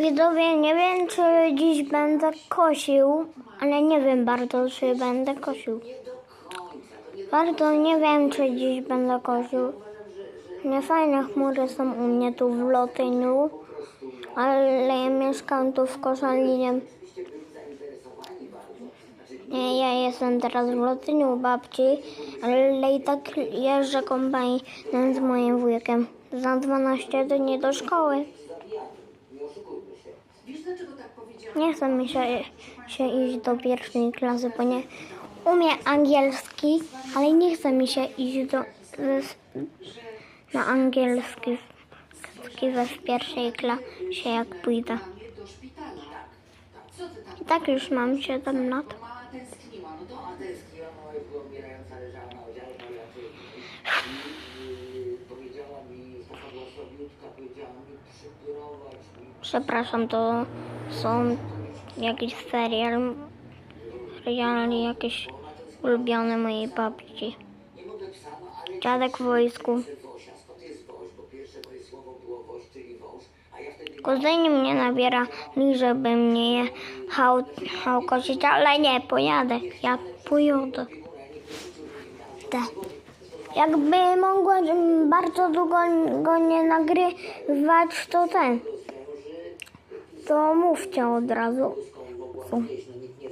Widzowie, nie wiem, czy dziś będę kosił, ale nie wiem bardzo, czy będę kosił. Bardzo nie wiem, czy dziś będę kosił. Niefajne chmury są u mnie tu w Lotyniu, ale ja mieszkam tu w Koszalinie. Nie, ja jestem teraz w Lotyniu u babci, ale i tak jeżdżę kombajnem z moim wujkiem. Za 12 dni do szkoły. Nie chce mi się, się iść do pierwszej klasy, bo nie umiem angielski, ale nie chce mi się iść do, na angielski we w pierwszej klasie, jak pójdę. I tak już mam 7 lat. Przepraszam, to są jakiś serial, serial jakiś ulubiony mojej babci. Dziadek w wojsku. Kuzyni mnie nabiera, żeby mnie jechał, jechał kosić, ale nie, pojadę. Ja pojadę. Te. Jakby mogła bardzo długo go nie nagrywać, to ten. To mówcie od razu.